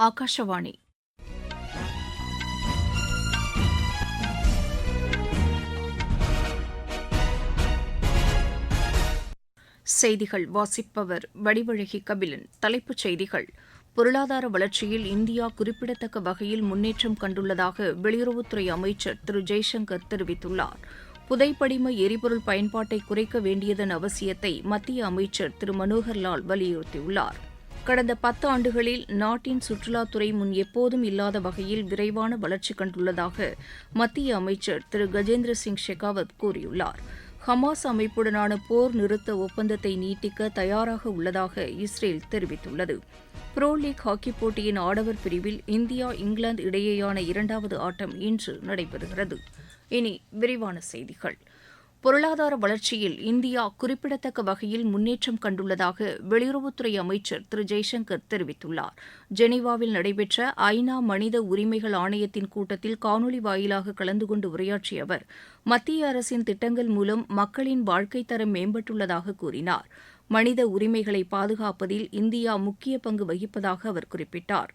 ஆகாஷவாணி செய்திகள் வாசிப்பவர் வடிவழகி கபிலன். தலைப்புச் செய்திகள். பொருளாதார வளர்ச்சியில் இந்தியா குறிப்பிடத்தக்க வகையில் முன்னேற்றம் கண்டுள்ளதாக வெளியுறவுத்துறை அமைச்சர் திரு. ஜெய்சங்கர் தெரிவித்துள்ளார். புதைப்படிம எரிபொருள் பயன்பாட்டை குறைக்க வேண்டியதன் அவசியத்தை மத்திய அமைச்சர் திரு. மனோகர்லால் வலியுறுத்தியுள்ளார். கடந்த பத்து ஆண்டுகளில் நாட்டின் சுற்றுலாத்துறை முன் எப்போதும் இல்லாத வகையில் விரைவான வளர்ச்சி கண்டுள்ளதாக மத்திய அமைச்சர் திரு கஜேந்திர சிங் ஷெகாவத் கூறியுள்ளார். ஹமாஸ் அமைப்புடனான போர் நிறுத்த ஒப்பந்தத்தை நீட்டிக்க தயாராக உள்ளதாக இஸ்ரேல் தெரிவித்துள்ளது. புரோ லீக் ஹாக்கிப் போட்டியின் ஆடவர் பிரிவில் இந்தியா இங்கிலாந்து இடையேயான இரண்டாவது ஆட்டம் இன்று நடைபெறுகிறது. இனி விரிவான செய்திகள். பொருளாதார வளர்ச்சியில் இந்தியா குறிப்பிடத்தக்க வகையில் முன்னேற்றம் கண்டுள்ளதாக வெளியுறவுத்துறை அமைச்சர் திரு. ஜெய்சங்கர் தெரிவித்துள்ளார். ஜெனீவாவில் நடைபெற்ற ஐநா மனித உரிமைகள் ஆணையத்தின் கூட்டத்தில் காணொலி வாயிலாக கலந்து கொண்டு உரையாற்றிய அவர் மத்திய அரசின் திட்டங்கள் மூலம் மக்களின் வாழ்க்கைத் தரம் மேம்பட்டுள்ளதாக கூறினார். மனித உரிமைகளை பாதுகாப்பதில் இந்தியா முக்கிய பங்கு வகிப்பதாக அவர் குறிப்பிட்டார்.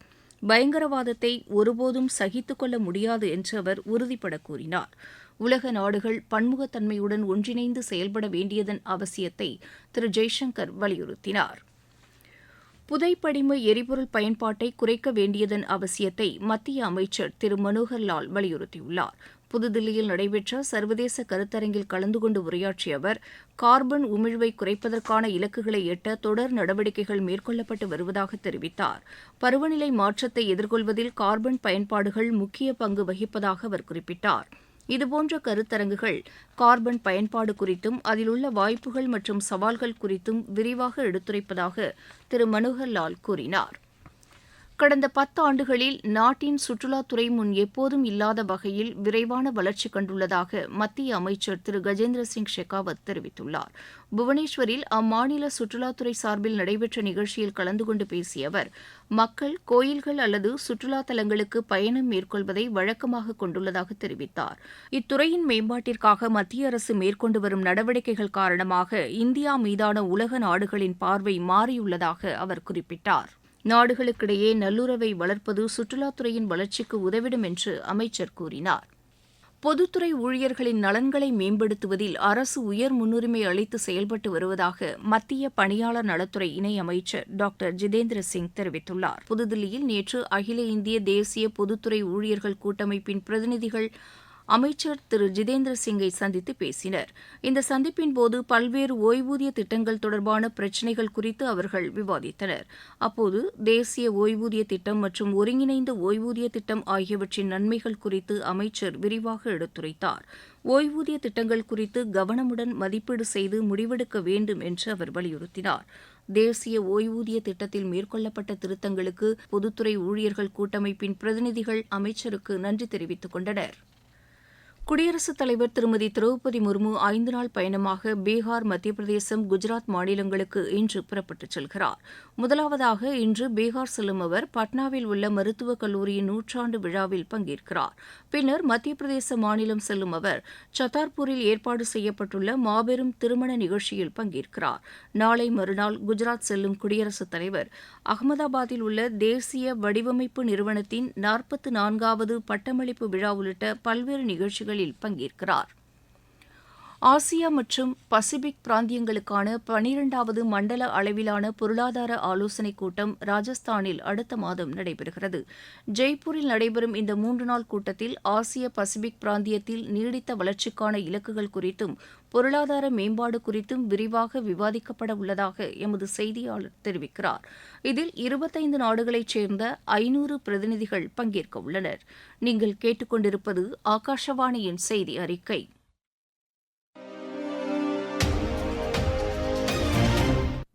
பயங்கரவாதத்தை ஒருபோதும் சகித்துக்கொள்ள முடியாது என்று அவர் உறுதிபட கூறினார். உலக நாடுகள் பன்முகத்தன்மையுடன் ஒன்றிணைந்து செயல்பட வேண்டியதன் அவசியத்தை திரு ஜெய்சங்கர் வலியுறுத்தினார். புதைப்படிம எரிபொருள் பயன்பாட்டை குறைக்க வேண்டியதன் அவசியத்தை மத்திய அமைச்சர் திரு மனோகர்லால் வலியுறுத்தியுள்ளார். புதுதில்லியில் நடைபெற்ற சர்வதேச கருத்தரங்கில் கலந்து கொண்டு உரையாற்றிய அவர் கார்பன் உமிழ்வை குறைப்பதற்கான இலக்குகளை எட்ட தொடர் நடவடிக்கைகள் மேற்கொள்ளப்பட்டு வருவதாக தெரிவித்தார். பருவநிலை மாற்றத்தை எதிர்கொள்வதில் கார்பன் பயன்பாடுகள் முக்கிய பங்கு வகிப்பதாக அவர் குறிப்பிட்டார். இதுபோன்ற கருத்தரங்குகள் கார்பன் பயன்பாடு குறித்தும் அதில் உள்ள வாய்ப்புகள் மற்றும் சவால்கள் குறித்தும் விரிவாக எடுத்துரைப்பதாக திரு மனோகர்லால் கூறினார். கடந்த பத்து ஆண்டுகளில் நாட்டின் சுற்றுலாத்துறை முன் எப்போதும் இல்லாத வகையில் விரைவான வளர்ச்சி கண்டுள்ளதாக மத்திய அமைச்சர் திரு. கஜேந்திர சிங் ஷெகாவத் தெரிவித்துள்ளார். புவனேஸ்வரில் அம்மாநில சுற்றுலாத்துறை சார்பில் நடைபெற்ற நிகழ்ச்சியில் கலந்து கொண்டு பேசிய அவர் மக்கள் கோயில்கள் அல்லது சுற்றுலா தலங்களுக்கு பயணம் மேற்கொள்வதை வழக்கமாக கொண்டுள்ளதாக தெரிவித்தார். இத்துறையின் மேம்பாட்டிற்காக மத்திய அரசு மேற்கொண்டு வரும் நடவடிக்கைகள் காரணமாக இந்தியா மீதான உலக நாடுகளின் பார்வை மாறியுள்ளதாக அவர் குறிப்பிட்டார். நாடுகளுக்கிடையே நல்லுறவை வளர்ப்பது சுற்றுலாத்துறையின் வளர்ச்சிக்கு உதவிடும் என்று அமைச்சர் கூறினார். பொதுத்துறை ஊழியர்களின் நலன்களை மேம்படுத்துவதில் அரசு உயர் முன்னுரிமை அளித்து செயல்பட்டு வருவதாக மத்திய பணியாளர் நலத்துறை இணையமைச்சர் டாக்டர் ஜிதேந்திர சிங் தெரிவித்துள்ளார். புதுதில்லியில் நேற்று அகில இந்திய தேசிய பொதுத்துறை ஊழியர்கள் கூட்டமைப்பின் பிரதிநிதிகள் அமைச்சர் திரு. ஜிதேந்திர சிங்கை சந்தித்து பேசினர். இந்த சந்திப்பின் போது பல்வேறு ஒய்வூதிய திட்டங்கள் தொடர்பான பிரச்சினைகள் குறித்து அவர்கள் விவாதித்தனர். அப்போது தேசிய ஒய்வூதிய திட்டம் மற்றும் ஒருங்கிணைந்த ஒய்வூதிய திட்டம் ஆகியவற்றின் நன்மைகள் குறித்து அமைச்சர் விரிவாக எடுத்துரைத்தார். ஒய்வூதிய திட்டங்கள் குறித்து கவனமுடன் மதிப்பீடு செய்து முடிவெடுக்க வேண்டும் என்று அவர் வலியுறுத்தினார். தேசிய ஓய்வூதிய திட்டத்தில் மேற்கொள்ளப்பட்ட திருத்தங்களுக்கு பொதுத்துறை ஊழியர்கள் கூட்டமைப்பின் பிரதிநிதிகள் அமைச்சருக்கு நன்றி தெரிவித்துக் கொண்டனர். குடியரசுத் தலைவர் திருமதி திரௌபதி முர்மு ஐந்து நாள் பயணமாக பீகார் மத்திய பிரதேசம் குஜராத் மாநிலங்களுக்கு இன்று புறப்பட்டுச் செல்கிறார். முதலாவதாக இன்று பீகார் செல்லும் அவர் பட்னாவில் உள்ள மருத்துவக் கல்லூரியின் நூற்றாண்டு விழாவில் பங்கேற்கிறார். பின்னர் மத்திய பிரதேச மாநிலம் செல்லும் அவர் சத்தார்பூரில் ஏற்பாடு செய்யப்பட்டுள்ள மாபெரும் திருமண நிகழ்ச்சியில் பங்கேற்கிறார். நாளை மறுநாள் குஜராத் செல்லும் குடியரசுத் தலைவர் அகமதாபாத்தில் உள்ள தேசிய வடிவமைப்பு நிறுவனத்தின் நாற்பத்து நான்காவது பட்டமளிப்பு விழா உள்ளிட்ட பல்வேறு நிகழ்ச்சிகள் நிகழ்ச்சிகளில் பங்கேற்கிறார். ஆசியா மற்றும் பசிபிக் பிராந்தியங்களுக்கான பனிரெண்டாவது மண்டல அளவிலான பொருளாதார ஆலோசனைக் கூட்டம் ராஜஸ்தானில் அடுத்த மாதம் நடைபெறுகிறது. ஜெய்ப்பூரில் நடைபெறும் இந்த மூன்று நாள் கூட்டத்தில் ஆசிய பசிபிக் பிராந்தியத்தில் நீடித்த வளர்ச்சிக்கான இலக்குகள் குறித்தும் பொருளாதார மேம்பாடு குறித்தும் விரிவாக விவாதிக்கப்பட உள்ளதாக எமது செய்தியாளர் தெரிவிக்கிறார். இதில் இருபத்தைந்து நாடுகளைச் சேர்ந்த ஐநூறு பிரதிநிதிகள் பங்கேற்க உள்ளனர். நீங்கள் கேட்டுக்கொண்டிருப்பது ஆகாஷவாணியின் செய்தி அறிக்கை.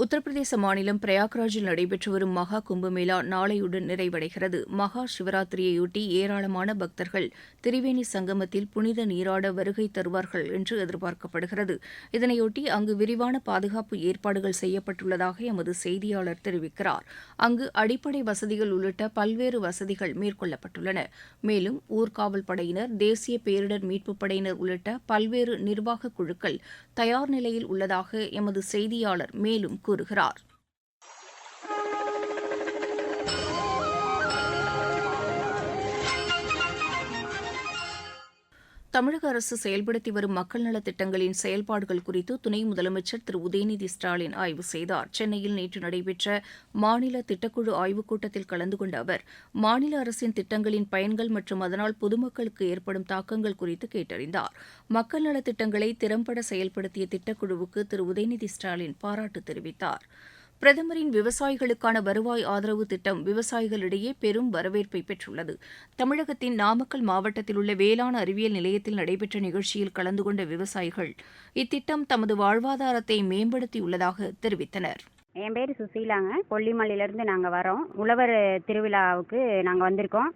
உத்தரப்பிரதேச மாநிலம் பிரயாக்ராஜில் நடைபெற்று வரும் மகா கும்பமேளா நாளையுடன் நிறைவடைகிறது. மகா சிவராத்திரியையொட்டி ஏராளமான பக்தர்கள் திரிவேணி சங்கமத்தில் புனித நீராட வருகை தருவார்கள் என்று எதிர்பார்க்கப்படுகிறது. இதனையொட்டி அங்கு விரிவான பாதுகாப்பு ஏற்பாடுகள் செய்யப்பட்டுள்ளதாக எமது செய்தியாளர் தெரிவிக்கிறார். அங்கு அடிப்படை வசதிகள் உள்ளிட்ட பல்வேறு வசதிகள் மேற்கொள்ளப்பட்டுள்ளன. மேலும் ஊர்காவல் படையினர் தேசிய பேரிடர் மீட்புப் படையினர் உள்ளிட்ட பல்வேறு நிர்வாக குழுக்கள் தயார் நிலையில் உள்ளதாக எமது செய்தியாளர் மேலும் கூறுகிறார். தமிழக அரசு செயல்படுத்தி வரும் மக்கள் நலத் திட்டங்களின் செயல்பாடுகள் குறித்து துணை முதலமைச்சர் திரு. உதயநிதி ஸ்டாலின் ஆய்வு செய்தார். சென்னையில் நேற்று நடைபெற்ற மாநில திட்டக்குழு ஆய்வுக் கூட்டத்தில் கலந்து கொண்ட அவர் மாநில அரசின் திட்டங்களின் பயன்கள் மற்றும் அதனால் பொதுமக்களுக்கு ஏற்படும் தாக்கங்கள் குறித்து கேட்டறிந்தார். மக்கள் நலத் திட்டங்களை திறம்பட செயல்படுத்திய திட்டக்குழுவுக்கு திரு. உதயநிதி ஸ்டாலின் பாராட்டு தெரிவித்தார். பிரதமரின் விவசாயிகளுக்கான வருவாய் ஆதரவு திட்டம் விவசாயிகளிடையே பெரும் வரவேற்பை பெற்றுள்ளது. தமிழகத்தின் நாமக்கல் மாவட்டத்தில் உள்ள வேளாண் அறிவியல் நிலையத்தில் நடைபெற்ற நிகழ்ச்சியில் கலந்து கொண்ட விவசாயிகள் இத்திட்டம் தமது வாழ்வாதாரத்தை மேம்படுத்தியுள்ளதாக தெரிவித்தனர். என் பேர் சுசீலாங்க. கொல்லிமலையிலேருந்து நாங்கள் வரோம். உழவர் திருவிழாவுக்கு நாங்கள் வந்திருக்கோம்.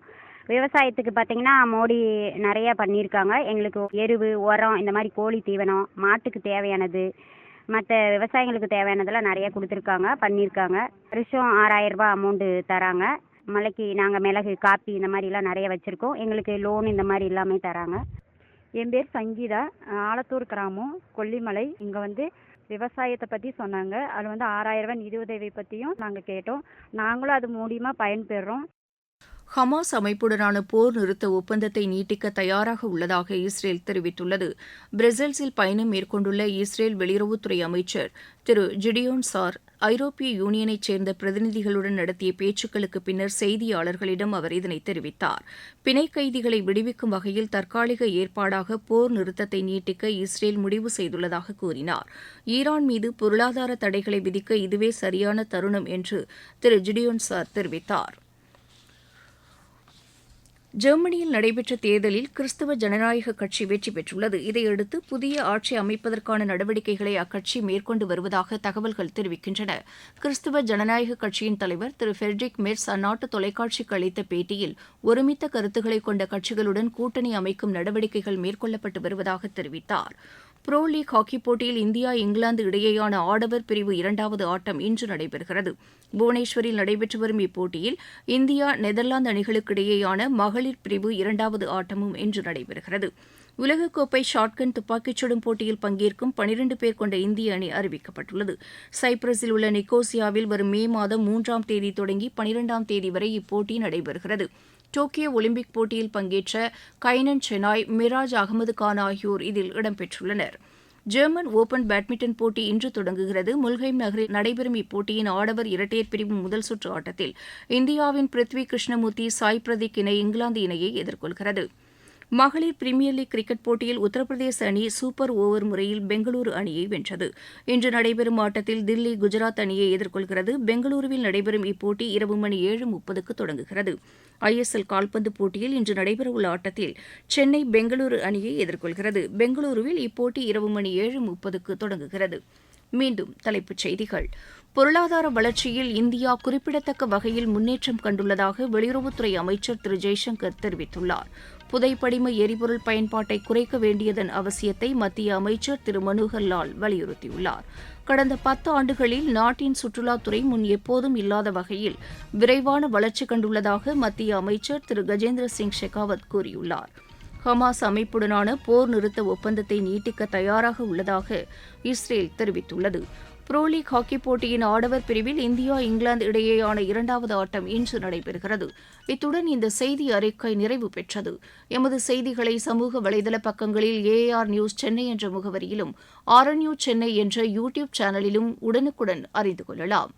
விவசாயத்துக்கு பார்த்தீங்கன்னா மோடி நிறைய பண்ணியிருக்காங்க. எங்களுக்கு எருவு உரம் இந்த மாதிரி கோழி தீவனம் மாட்டுக்கு தேவையானது மற்ற விவசாயிகளுக்கு தேவையானதெல்லாம் நிறைய கொடுத்துருக்காங்க பண்ணியிருக்காங்க. வருஷம் ஆறாயிரம் ரூபாய் அமௌண்ட்டு தராங்க. மலைக்கு நாங்கள் மிளகு காப்பி இந்த மாதிரிலாம் நிறைய வச்சுருக்கோம். எங்களுக்கு லோன் இந்த மாதிரி எல்லாமே தராங்க. என் பேர் சங்கீதா. ஆலத்தூர் கிராமம் கொல்லிமலை. இங்கே வந்து விவசாயத்தை பற்றி சொன்னாங்க. அது வந்து ஆறாயிரம் ரூபாய் நிதியுதவி பற்றியும் நாங்கள் கேட்டோம். நாங்களும் அது மூலியமாக பயன்பெறுறோம் ஹமாஸ் அமைப்புடனான போர் நிறுத்த ஒப்பந்தத்தை நீட்டிக்க தயாராக உள்ளதாக இஸ்ரேல் தெரிவித்துள்ளது. பிரசல்ஸில் பயணம் மேற்கொண்டுள்ள இஸ்ரேல் வெளியுறவுத்துறை அமைச்சர் திரு ஜிடியோன் சார் ஐரோப்பிய யூனியனைச் சேர்ந்த பிரதிநிதிகளுடன் நடத்திய பேச்சுக்களுக்கு பின்னர் செய்தியாளர்களிடம் அவர் இதனை தெரிவித்தார். பிணை கைதிகளை விடுவிக்கும் வகையில் தற்காலிக ஏற்பாடாக போர் நிறுத்தத்தை நீட்டிக்க இஸ்ரேல் முடிவு செய்துள்ளதாக கூறினார். ஈரான் மீது பொருளாதார தடைகளை விதிக்க இதுவே சரியான தருணம் என்று திரு ஜிடியோன் சார் தெரிவித்தார். ஜெர்மனியில் நடைபெற்ற தேர்தலில் கிறிஸ்தவ ஜனநாயக கட்சி வெற்றி பெற்றுள்ளது. இதையடுத்து புதிய ஆட்சி அமைப்பதற்கான நடவடிக்கைகளை அக்கட்சி மேற்கொண்டு வருவதாக தகவல்கள் தெரிவிக்கின்றன. கிறிஸ்தவ ஜனநாயக கட்சியின் தலைவர் திரு ஃபெட்ரிக் மெர்ஸ் அந்நாட்டு தொலைக்காட்சிக்கு அளித்த பேட்டியில் ஒருமித்த கருத்துக்களை கொண்ட கட்சிகளுடன் கூட்டணி அமைக்கும் நடவடிக்கைகள் மேற்கொள்ளப்பட்டு வருவதாக தெரிவித்தார். புரோ லீக் ஹாக்கி போட்டியில் இந்தியா இங்கிலாந்து இடையேயான ஆடவர் பிரிவு இரண்டாவது ஆட்டம் இன்று நடைபெறுகிறது. புவனேஸ்வரில் நடைபெற்று வரும் இப்போட்டியில் இந்தியா நெதர்லாந்து அணிகளுக்கு இடையேயான மகளிர் பிரிவு இரண்டாவது ஆட்டமும் இன்று நடைபெறுகிறது. உலகக்கோப்பை ஷாட்கன் துப்பாக்கிச் சுடும் போட்டியில் பங்கேற்கும் பனிரெண்டு பேர் கொண்ட இந்திய அணி அறிவிக்கப்பட்டுள்ளது. சைப்ரஸில் உள்ள நிக்கோசியாவில் வரும் மே மாதம் மூன்றாம் தேதி தொடங்கி பனிரெண்டாம் தேதி வரை இப்போட்டி நடைபெறுகிறது. டோக்கியோ ஒலிம்பிக் போட்டியில் பங்கேற்ற கைனன் செனாய் மிராஜ் அகமது கான் ஆகியோர் இதில் இடம்பெற்றுள்ளனர். ஜெர்மன் ஓபன் பேட்மிண்டன் போட்டி இன்று தொடங்குகிறது. முல்ஹைம் நகரில் நடைபெறும் இப்போட்டியின் ஆடவர் இரட்டையர் பிரிவு முதல் சுற்று ஆட்டத்தில் இந்தியாவின் பிருத்வி கிருஷ்ணமூர்த்தி சாய் பிரதீக் இணை இங்கிலாந்து இணையை எதிர்கொள்கிறது. மகளிர் பிரீமியர் லீக் கிரிக்கெட் போட்டியில் உத்தரப்பிரதேச அணி சூப்பர் ஓவர் முறையில் பெங்களூரு அணியை வென்றது. இன்று நடைபெறும் ஆட்டத்தில் தில்லி குஜராத் அணியை எதிர்கொள்கிறது. பெங்களூருவில் நடைபெறும் இப்போட்டி இரவு மணி ஏழு முப்பதுக்கு தொடங்குகிறது. ஐஎஸ்எல் கால்பந்து போட்டியில் இன்று நடைபெறவுள்ள ஆட்டத்தில் சென்னை பெங்களூரு அணியை எதிர்கொள்கிறது. பெங்களூருவில் இப்போட்டி இரவு மணி ஏழு முப்பதுக்கு தொடங்குகிறது. மீண்டும் தலைப்புச் செய்திகள். பொருளாதார வளர்ச்சியில் இந்தியா குறிப்பிடத்தக்க வகையில் முன்னேற்றம் கண்டுள்ளதாக வெளியுறவுத்துறை அமைச்சர் திரு ஜெய்சங்கர் தெரிவித்துள்ளார். புதைப்படிம எரிபொருள் பயன்பாட்டை குறைக்க வேண்டியதன் அவசியத்தை மத்திய அமைச்சர் திரு மனோகர் லால் வலியுறுத்தியுள்ளார். கடந்த பத்து ஆண்டுகளில் நாட்டின் சுற்றுலாத்துறை முன் எப்போதும் இல்லாத வகையில் விரைவான வளர்ச்சி கண்டுள்ளதாக மத்திய அமைச்சர் திரு கஜேந்திர சிங் ஷெகாவத் கூறியுள்ளார். ஹமாஸ் அமைப்புடனான போர் நிறுத்த ஒப்பந்தத்தை நீட்டிக்க தயாராக உள்ளதாக இஸ்ரேல் தெரிவித்துள்ளது. புரோ லீக் ஹாக்கி போட்டியின் ஆடவர் பிரிவில் இந்தியா இங்கிலாந்து இடையேயான இரண்டாவது ஆட்டம் இன்று நடைபெறுகிறது. இத்துடன் இந்த செய்தி அறிக்கை நிறைவு பெற்றது. எமது செய்திகளை சமூக வலைதள பக்கங்களில் ஏஆர் நியூஸ் சென்னை என்ற முகவரியிலும் ஆர்என்யூ சென்னை என்ற யூடியூப் சேனலிலும் உடனுக்குடன் அறிந்து கொள்ளலாம்.